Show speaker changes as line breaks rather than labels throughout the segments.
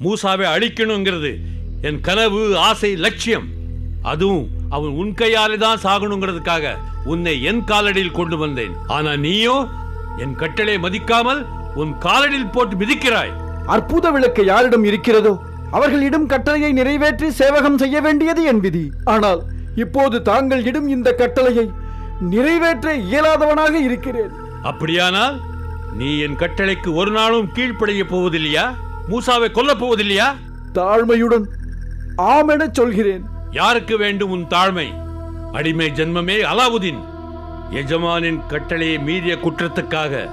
மூசாவை அழிக்கணுங்கிறது என் கனவு ஆசை லட்சியம். அதுவும் அவன் உன் கையாலே தான் சாகணுங்கிறதுக்காக உன்னை என் காலடியில் கொண்டு வந்தேன். ஆனா நீயோ என் கட்டளை மதிக்காமல் உன் காலடியில் போட்டு மிதிக்கிறாய்.
அற்புத விளக்கு யாரிடம் இருக்கிறதோ அவர்களிடம் கட்டளையை நிறைவேற்றி சேவகம் செய்ய வேண்டியது என் விதி. ஆனால் இப்போது தாங்கள் இடும் இந்த கட்டளையை நிறைவேற்ற இயலாதவனாக இருக்கிறேன்.
அப்படியானால் நீ என் கட்டளைக்கு ஒரு நாளும் கீழ்ப்படைய போவதில்லையா? மூசாவை கொல்லப் போவதில்லையா?
தாழ்மையுடன் ஆமெனச் சொல்கிறேன்.
யாருக்கு வேண்டும் உன் தாழ்மை? அடிமை ஜென்மமே அலாவுதீன். எஜமானின் கட்டளையை மீறிய குற்றத்துக்காக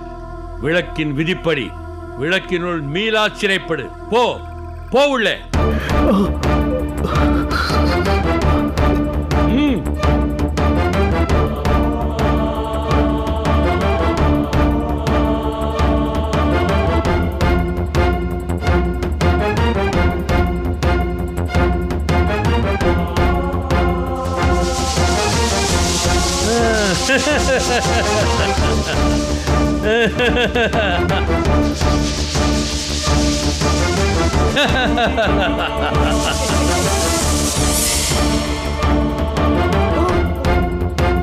விளக்கின் விதிப்படி விளக்கினுள் மீளா சிறைப்படு. போ போ உள்ளே.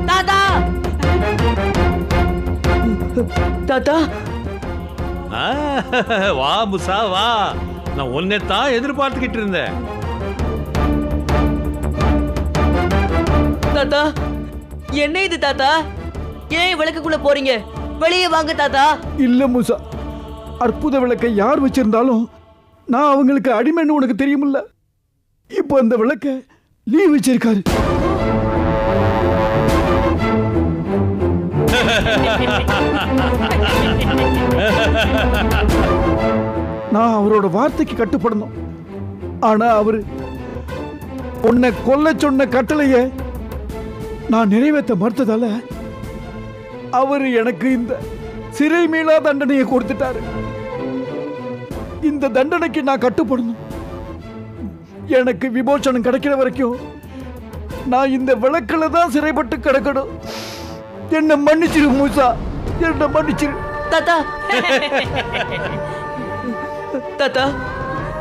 தாத்தா! தாத்தா?
ஆ, வா முசா வா. நான் உன்னை தான் எதிர்பார்த்துக்கிட்டு இருந்தேன்.
தாத்தா? என்ன இது தாத்தா? ஏன் விளக்குக்குள்ள போறீங்க? வெளியே வாங்க தாத்தா.
இல்ல மூசா. அற்புத விளக்கை யார் வச்சிருந்தாலும் நான் அவங்களுக்கு அடிமைன்னு உனக்கு தெரியுமில்ல. இப்போ அந்த விளக்க நீ வச்சிருக்காரு. நான் அவரோட வார்த்தைக்கு கட்டுப்படணும். ஆனா அவரு உன்னை கொல்ல சொன்ன கட்டளைய நான் நிறைவேற்ற மறுத்ததால அவர் எனக்கு இந்த சிறை மீளா தண்டனையை கொடுத்துட்டாரு. இந்த தண்டனைக்கு நான் கட்டுப்படணும். எனக்கு விமோசனம் கிடைக்கிற வரைக்கும் நான் இந்த விளக்கில் தான் சிறைப்பட்டு கிடக்கணும். என்னை மன்னிச்சிரு மூசா. என்னை மன்னிச்சிரு.
தாத்தா. தாத்தா.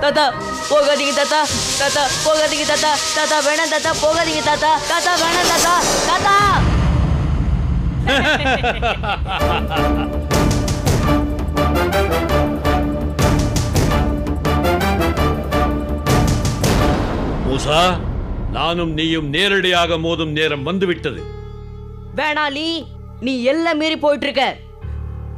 தாத்தா போகாதீங்க தாத்தா. தாத்தா போகாதீங்க தாத்தா. தாத்தா வேணாம் தாத்தா போகாதீங்க தாத்தா. தாத்தா வேணாம் தாத்தா. தாத்தா!
மூசா நானும் நீயும் நேரடியாக மோதும் நேரம் வந்துவிட்டது.
வேணாலி நீ எல்லாம் மீறி போயிட்டு இருக்க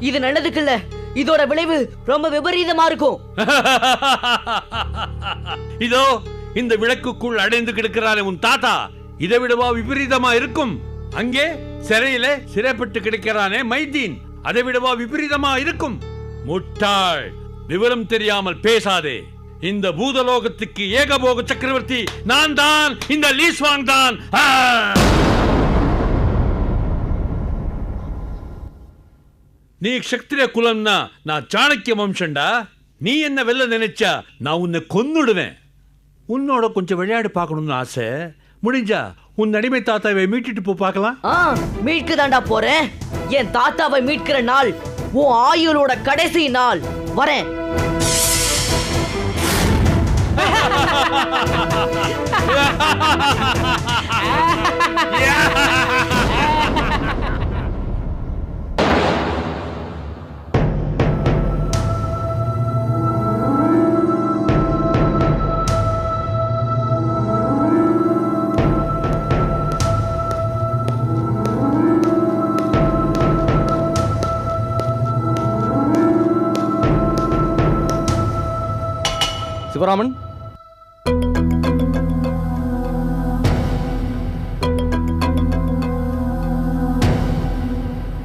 இது நல்லதுக்கு இல்ல இதோட விளைவு ரொம்ப விபரீதமா இருக்கும்.
இதோ இந்த விளக்குக்குள் அடைந்து கிடக்கிறானே உன் தாத்தா. இதை விடவா விபரீதமா இருக்கும்? அங்கே சிறையில சிறைப்பட்டு கிடக்கிறானே மைதீன். அதை விடவா விபரீதமா இருக்கும்? முட்டாள் விவரம் தெரியாமல் பேசாதே. இந்த பூதலோகத்துக்கு ஏகபோக சக்கரவர்த்தி நான் தான் இந்த லீஸ்வாங் தான். நீ க்ஷத்ரிய குலம்னா நான் சாணக்கிய வம்சம்டா. நீ என்ன வெல்ல நினைச்சா நான் உன்னை கொன்னுடுவேன். உன்னோட கொஞ்சம் விளையாடு பார்க்கணும்னு ஆசை. முடிஞ்சா உன் அடிமை தாத்தாவை மீட்டுட்டு போ பார்க்கலாம்.
ஆ மீட்க தாண்டா போறேன். என் தாத்தாவை மீட்கிற நாள் உன் ஆயுளோட கடைசி நாள். வரேன்.
சிவராமன்.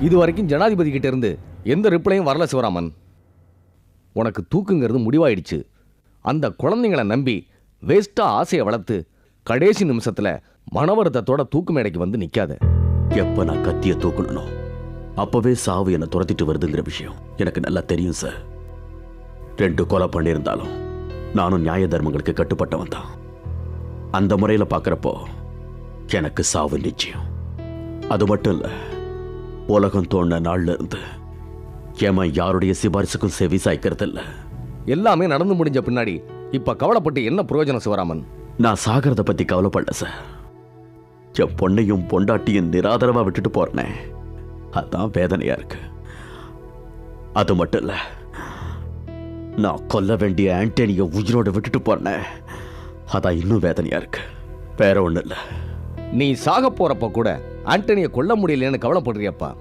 இது வரைக்கும் ஜனாதிபதி கிட்ட இருந்து எந்த ரிப்ளையும் வரல சிவராமன். உனக்கு தூக்குங்கிறது முடிவாயிடுச்சு. அந்த குழந்தைங்களை நம்பி வேஸ்ட்டாக ஆசையை வளர்த்து கடைசி நிமிஷத்தில் மனவருத்தத்தோட தூக்கு மேடைக்கு வந்து நிற்காத
எப்ப நான் கத்திய தூக்கணும் அப்போவே சாவு என்னை துரத்திட்டு வருதுங்கிற விஷயம் எனக்கு நல்லா தெரியும் சார் ரெண்டு கொலை பண்ணியிருந்தாலும் நானும் நியாய தர்மங்களுக்கு கட்டுப்பட்டவன் தான் அந்த முறையில் பார்க்குறப்போ எனக்கு சாவு நிச்சயம். அது மட்டும் இல்லை உலகம் தோணுன நாள்ல இருந்து ஏமா யாருடைய சிபாரிசுக்கும் செவி சாய்க்கிறது இல்லை
எல்லாமே நடந்து முடிஞ்ச பின்னாடி இப்ப கவலைப்பட்டு என்ன பிரயோஜனம் சிவராமன்?
நான் சாகிறத பத்தி கவலைப்படல சார். என் பொண்ணையும் பொண்டாட்டியும் நிராதரவா விட்டுட்டு போறேனே. அதான் வேதனையா இருக்கு. அது மட்டும் இல்ல நான் கொல்ல வேண்டிய ஆண்டனிய உயிரோட விட்டுட்டு போறேனே அதான் இன்னும் வேதனையா இருக்கு. வேற ஒண்ணும் இல்ல.
நீ சாக போறப்ப கூட ஆண்டனியை கொல்ல முடியலைன்னு கவலைப்படுறியப்பா.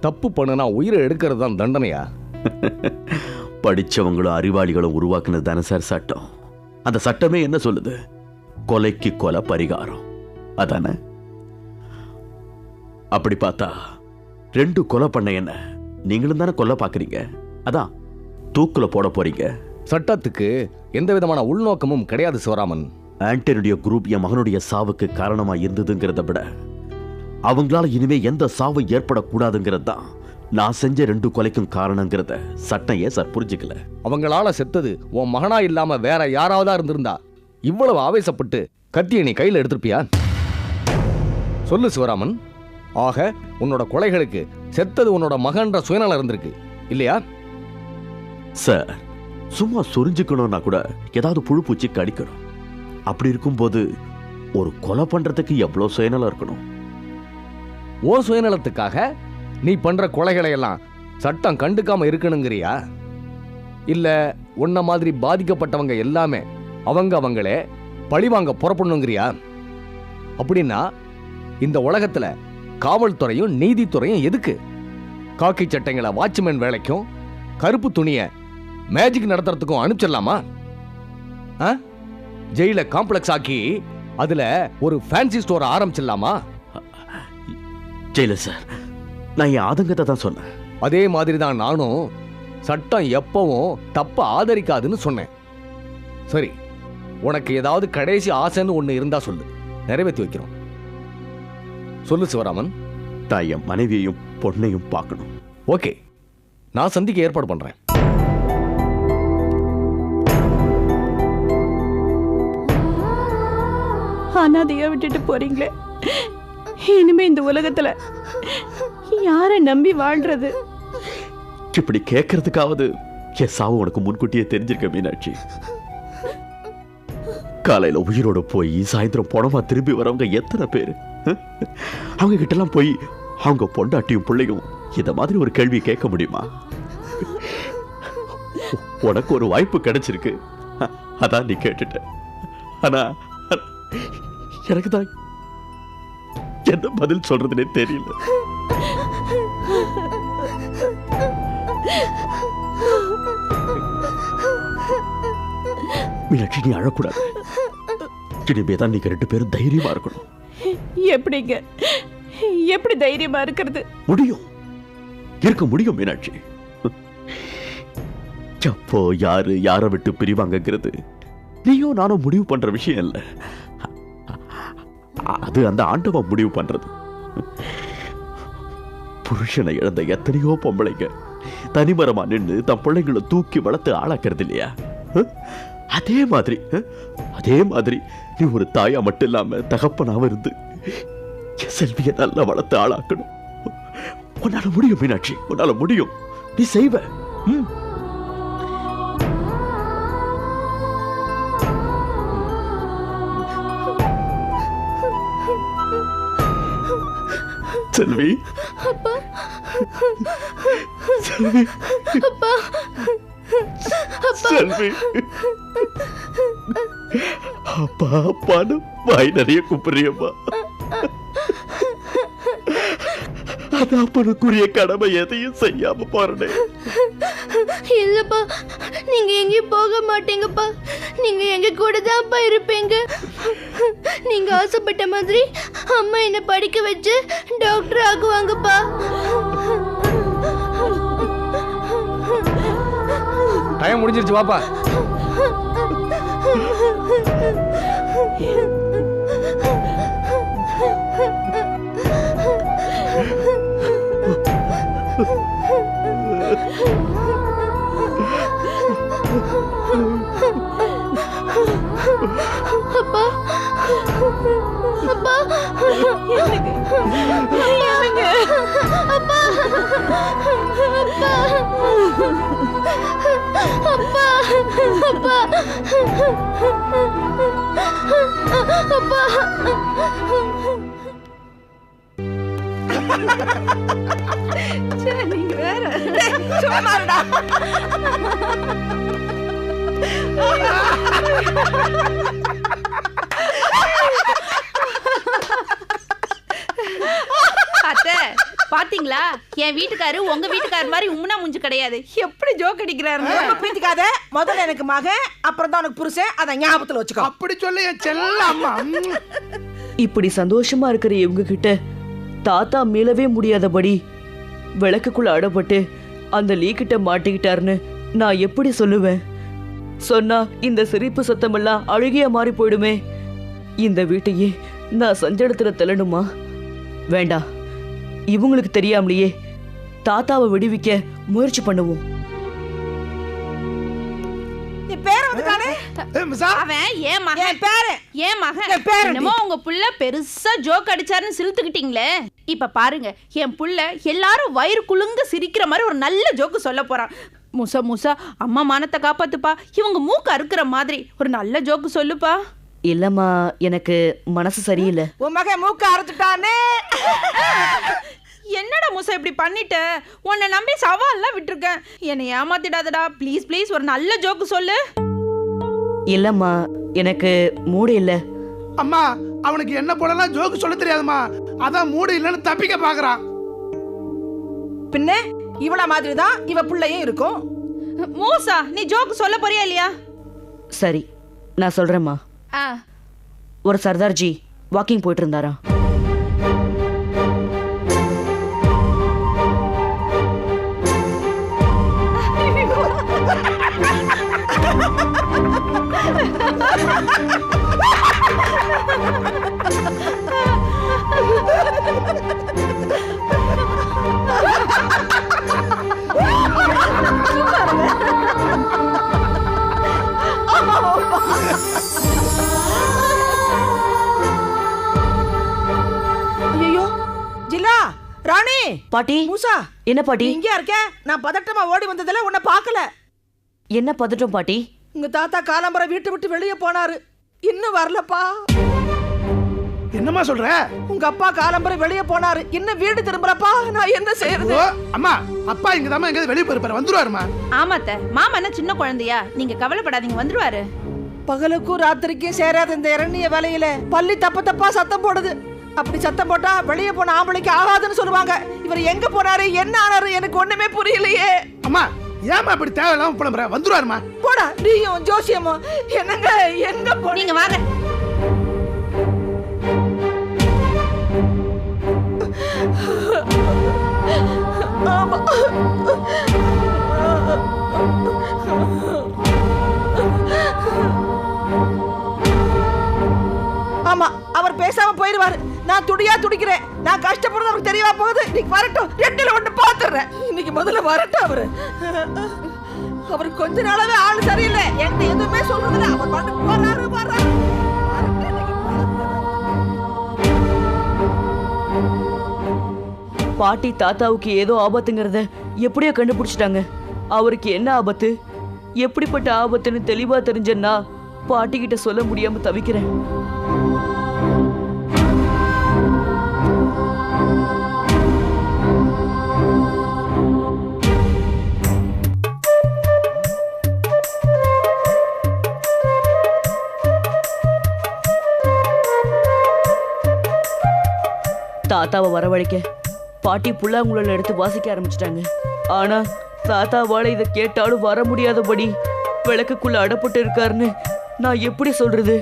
தப்பு பண்ணுனா உயிரை எடுக்கிறது தான் தண்டனையா?
படிச்சவங்களும் அறிவாளிகளும் உருவாக்குனது தானே சார் சட்டம். அந்த சட்டமே என்ன சொல்லுது? கொலைக்கு கொலை பரிகாரம். அதானே? அப்படி பார்த்தா ரெண்டு கொலை பண்ண என்ன? நீங்களும் தானே கொல்ல பாக்குறீங்க அதான் தூக்குல போட போறீங்க?
சட்டத்துக்கு எந்த விதமான உள்நோக்கமும் கிடையாது சிவராமன்.
ஆண்டனுடைய குரூப் என் மகனுடைய சாவுக்கு காரணமா இருந்ததுங்கிறத விட அவங்களால இனிமே எந்த சாவும் ஏற்படக்கூடாதுங்கிறது தான் நான் செஞ்ச ரெண்டு கொலைக்கும் காரணங்கிறத சட்டம் ஏன் சார் புரிஞ்சுக்கல.
அவங்களால செத்தது உன் மகனா இல்லாம வேற யாராவதா இருந்திருந்தா இவ்வளவு ஆவேசப்பட்டு கத்தியை நீ கையில எடுத்திருப்பியா? சொல்லு சிவராமன். ஆக உன்னோட கொலைகளுக்கு செத்தது உன்னோட மகன்ற சுயநலம் இருந்திருக்கு இல்லையா?
சார் சும்மா சொரிஞ்சுக்கணும்னா கூட ஏதாவது புழு பூச்சி கடிக்கணும். அப்படி இருக்கும்போது ஒரு கொலை பண்றதுக்கு எவ்வளவு சுயநலம் இருக்கணும்?
ஓ சுயநலத்துக்காக நீ பண்ற கொலைகளை எல்லாம் சட்டம் கண்டுக்காம இருக்கணுங்கிறியா? இல்ல உன்ன மாதிரி பாதிக்கப்பட்டவங்க எல்லாமே அவங்க அவங்களே பழிவாங்க புறப்படணுங்கிறியா? அப்படின்னா இந்த உலகத்துல காவல்துறையும் நீதித்துறையும் எதுக்கு? காக்கி சட்டைங்களை வாட்ச்மேன் வேலைக்கும் கருப்பு துணியை மேஜிக் நடத்துறதுக்கும் அனுப்பிச்சிடலாமா? ஜெயில காம்ப்ளெக்ஸ் ஆக்கி அதுல ஒரு ஃபேன்சி ஸ்டோர் ஆரம்பிச்சிடலாமா?
ஜெயில சார் நான் என் ஆதங்கத்தை தான் சொன்னேன்.
அதே மாதிரி தான் நானும் சட்டம் எப்பவும் தப்ப ஆதரிக்காதுன்னு சொன்னேன். சரி உனக்கு ஏதாவது கடைசி ஆசைன்னு ஒன்று இருந்தா சொல்லு. நிறைவேற்றி வைக்கிறோம். சொல்லு சிவராமன்.
நான் என் மனைவியையும் பொண்ணையும் பார்க்கணும்.
ஓகே நான் சந்திக்க ஏற்பாடு பண்றேன்.
அனாதையாக விட்டுட்டு போறீங்களே? இனிமே இந்த உலகத்துல யாரை நம்பி வாழ்றது?
இப்படி கேட்கறதுக்காவது என் சாவு உனக்கு முன்கூட்டியே தெரிஞ்சிருக்க மீனாட்சி. காலையில உயிரோட போய் சாயந்தரம் பணமா திரும்பி வரவங்க எத்தனை பேர்? அவங்க கிட்ட எல்லாம் போய் அவங்க பொண்டாட்டியும் பிள்ளையும் இந்த மாதிரி ஒரு கேள்வி கேட்க முடியுமா? உனக்கு ஒரு வாய்ப்பு கிடைச்சிருக்கு. அதான் நீ கேட்டுட்ட. ஆனா எனக்கு தான் என்ன பதில் சொல்றதுனே தெரியல. மீனாட்சி நீ அழக்கூடாது. இனிமே தான் நீங்க ரெண்டு பேரும் தைரியமா இருக்கணும்.
எப்படிங்க? எப்படி தைரியமா இருக்கிறது?
முடியும். இருக்க முடியும் மீனாட்சி. எப்போ யாரு யாரை விட்டு பிரிவாங்கங்கிறது நீயும் நானும் முடிவு பண்ற விஷயம் இல்ல. அது அந்த ஆண்டவன் முடிவு பண்றது. புருஷனை இழந்த எத்தனையோ பொம்பளைங்க. தனிமரமா நின்று தன் பிள்ளைங்களை தூக்கி வளர்த்து ஆளாக்குறது இல்லையா? அதே மாதிரி அதே மாதிரி நீ ஒரு தாயா மட்டும் இல்லாம தகப்பனாக இருந்து செல்வியை நல்லா வளர்த்து ஆளாக்கணும். உன்னால முடியும் மீனாட்சி. உன்னால முடியும். நீ செய்வ. ம். செல்வி. செல்வி. செல்வி. அப்பா அப்பான்னு வாய் நிறைய கூப்பிடுறியம்மா. அது அப்பனுக்குரிய கடமை எதையும் செய்யாம போறனே
இல்லப்பா நீங்க எங்கேயும் போக மாட்டீங்கப்பா. நீங்க எங்க கூட தான்ப்பா இருப்பீங்க. நீங்க ஆசைப்பட்ட மாதிரி அம்மா என்ன படிக்க வச்சு டாக்டர் ஆகுவாங்கப்பா
டைம் முடிஞ்சிருச்சு வாப்பா.
희야,
희야,
아빠, 아빠,
아빠, 아빠, 아빠. 쟤는 왜래? 네, 좋은 말이다.
அத்தை பாத்தீங்களா? என் வீட்டுக்காரு உங்க வீட்டுக்காரு மாதிரி உம்முனா முஞ்சு கிடையாது. எப்படி ஜோக் அடிக்கிறாரு
பீத்திக்காத. முதல்ல எனக்கு மகன் அப்புறம் தான் உனக்கு புருஷன். அதை ஞாபகத்துல வச்சுக்கோ.
அப்படி சொல்லி என் செல்ல அம்மா.
இப்படி சந்தோஷமா இருக்கிற இவங்க கிட்ட தாத்தா மீளவே முடியாதபடி விளக்குக்குள்ள அடப்பட்டு அந்த லீக்கிட்ட மாட்டிக்கிட்டாருன்னு நான் எப்படி சொல்லுவேன்? சொன்னா இந்த சிரிப்பு சத்தமெல்லாம் அழுகிய மாறி போயிடுமே. இந்த வீட்டையே நான் சஞ்சடத்துல தள்ளணுமா? வேண்டாம். இவங்களுக்கு தெரியாமலேயே தாத்தாவை விடுவிக்க முயற்சி பண்ணுவோம்.
என் பேரை வந்துட்டானே
ஏ, மிஸ்ஸா.
அவன் ஏன் மகன்.
என் பேரு.
ஏன் மகன்.
என் பேரண்டி.
என்னமோ உங்க புள்ள பெருசா ஜோக் அடிச்சாருன்னு சிலுத்துக்கிட்டீங்களே இப்ப பாருங்க என் புள்ள எல்லாரும் வயிறு குலுங்க சிரிக்கிற மாதிரி ஒரு நல்ல ஜோக்கு சொல்ல போறான். முசா முசா அம்மா மானத்தை காப்பாத்துப்பா. இவங்க மூக்கு அறுக்கிற மாதிரி ஒரு நல்ல ஜோக்கு சொல்லுப்பா.
இல்லம்மா எனக்கு மனசு சரியில்லை.
உன் மகன் மூக்க அறுத்துட்டானே.
என்னடா முசா இப்படி பண்ணிட்ட? உன்னை நம்பி சவால்லாம் விட்டுருக்கேன். என்னை ஏமாத்திடாதடா. ப்ளீஸ் ப்ளீஸ் ஒரு நல்ல ஜோக்கு சொல்லு.
இல்லம்மா எனக்கு மூடு இல்லை.
அம்மா அவனுக்கு என்ன போலலாம் ஜோக்கு சொல்ல தெரியாதும்மா. அதான் மூடு இல்லைன்னு தப்பிக்க பாக்குறான்.
பின்ன இவள மாதிரி தான் இவ பிள்ளையும் இருக்கும்.
மூசா நீ ஜோக்கு சொல்ல போறியா இல்லையா?
சரி நான் சொல்றேம்மா. ஒரு சர்தார்ஜி வாக்கிங் போயிட்டு இருந்தாரா
ஐயோ
பாட்டி?
மூசா
என்ன பாட்டி?
இங்கே இருக்க? நான் பதட்டமா ஓடி வந்ததுல உன்னை பார்க்கல.
என்ன பதட்டம் பாட்டி?
உங்க தாத்தா காலம்பரம் வீட்டை விட்டு வெளியே போனாரு. இன்னும் வரலப்பா.
என்னம்மா சொல்ற?
உங்க அப்பா காலம்பரம் வெளியே போனாரு. இன்னும் வீடு திரும்புறப்பா நான் என்ன செய்யறது
அம்மா அப்பா இங்க தான் எங்கேயாவது வெளியே போயிருப்பாரு. வந்துருவாருமா
ஆமாத்த மாமா என்ன சின்ன குழந்தையா? நீங்க கவலைப்படாதீங்க வந்துருவாரு.
பகலுக்கும் ராத்திரிக்கும் சேராத இந்த இரணிய வேலையில. பள்ளி தப்ப தப்பா சத்தம் போடுது. அப்படி சத்தம் போட்டா வெளியே போன ஆம்பளைக்கு ஆகாதுன்னு சொல்லுவாங்க. இவர் எங்க போனாரு என்ன ஆனாரு எனக்கு ஒண்ணுமே புரியலையே.
அம்மா ஏமா இப்படி தேவையில்லாம புலம்புற? வந்துருவாருமா
போடா நீயும் ஜோசியமும் என்னங்க எங்க போனீங்க
நீங்க வாங்க.
ஆமா. ஆமா அவர் பேசாம போயிருவாரு நான் துடியா துடிக்கிறேன் நான் கஷ்டப்படுறது அவருக்கு தெரியவா போகுது? இன்னைக்கு வரட்டும். ரெண்டுல ஒன்று பார்த்துடுறேன் இன்னைக்கு முதல்ல வரட்டும் அவரு. அவர் கொஞ்ச நாளாவே ஆள் சரியில்லை. என்கிட்ட எதுவுமே சொல்றதில்ல அவர் பாட்டு போறாரு வர்றாரு.
பாட்டி தாத்தாவுக்கு ஏதோ ஆபத்துங்கிறத எப்படியோ கண்டுபிடிச்சிட்டாங்க. அவருக்கு என்ன ஆபத்து? எப்படிப்பட்ட ஆபத்துன்னு தெளிவா தெரிஞ்சேன்னா பாட்டி கிட்ட சொல்ல முடியாம தவிக்கிறேன். தாத்தாவை வரவழைக்க பாட்டி புல்லாங்குழல் எடுத்து வாசிக்க ஆரம்பிச்சிட்டாங்க. ஆனா தாத்தாவால இதை கேட்டாலும் வர முடியாதபடி விளக்குக்குள்ள அடப்பட்டு இருக்காருன்னு நான் எப்படி சொல்றது?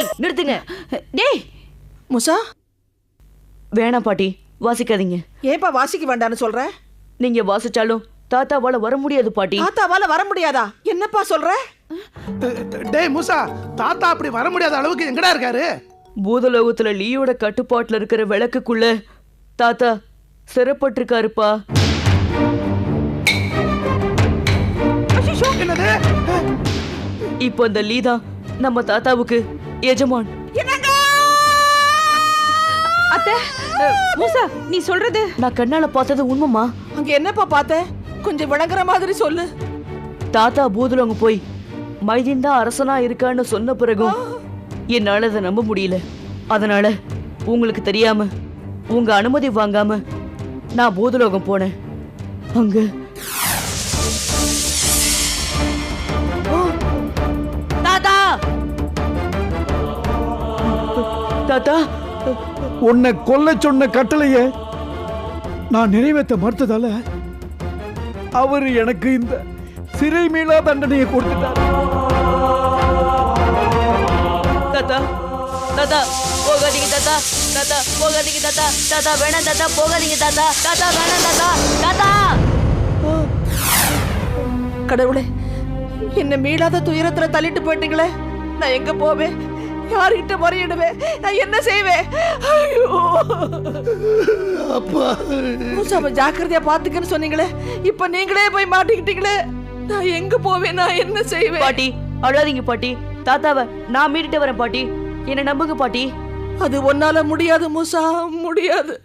பாட்டி நிறுத்துங்க.
டேய்.
முசா?
வேணாம் பாட்டி வாசிக்காதீங்க.
ஏன்பா வாசிக்க வேண்டாம்னு சொல்ற?
நீங்க வாசிச்சாலும் தாத்தாவால வர முடியாது பாட்டி.
தாத்தாவால வர முடியாதா? என்னப்பா சொல்ற?
டேய் மூசா தாத்தா அப்படி வர முடியாத அளவுக்கு எங்கடா இருக்காரு?
பூதலோகத்துல லீயோட கட்டுப்பாட்டுல இருக்கிற விளக்குக்குள்ள தாத்தா சிறப்பட்டிருக்காருப்பா.
என்னது?
இப்போ இந்த லீ தான் நம்ம தாத்தாவுக்கு எஜமான்.
அத்தை மூசா நீ சொல்றது.
நான் கண்ணால பார்த்தது உண்மைமா
அங்க என்னப்பா பார்த்த? கொஞ்சம் விளங்குற மாதிரி சொல்லு.
தாத்தா பூதலோங்க போய் மைதீன் தான் அரசனா இருக்கான்னு சொன்ன பிறகும் என்னால அதை நம்ப முடியல. அதனால உங்களுக்கு தெரியாம உங்க அனுமதி வாங்காம நான் பூதலோகம் போனேன். அங்க தாத்தா.
உன்னை கொல்ல சொன்ன கட்டளைய நான் நிறைவேற்ற மறுத்ததால அவர் எனக்கு இந்த சிறை மீளா தண்டனையை கொடுத்துட்டார்.
தாத்தா தாத்தா போகாதீங்க தாத்தா தாத்தா போகாதீங்க தாத்தா தாத்தா வேணாம் தாத்தா போகாதீங்க தாத்தா தாத்தா வேணாம் தாத்தா தாத்தா!
கடவுளே என்ன மீளாத துயரத்துல தள்ளிட்டு போயிட்டீங்களே. நான் எங்க போவேன்? யார்கிட்ட முறையிடுவேன்? நான் என்ன செய்வேன்? ஐயோ.
அப்பா.
மூசாவை ஜாக்கிரதையா பாத்துக்கன்னு சொன்னீங்களே. இப்ப நீங்களே போய் மாட்டிக்கிட்டீங்களே. நான் எங்க போவேன்? நான் என்ன செய்வேன்?
பாட்டி அழாதீங்க பாட்டி. தாத்தாவை நான் மீட்டுட்டு வரேன் பாட்டி. என்ன நம்புங்க பாட்டி.
அது ஒன்னால முடியாது மூசா. முடியாது.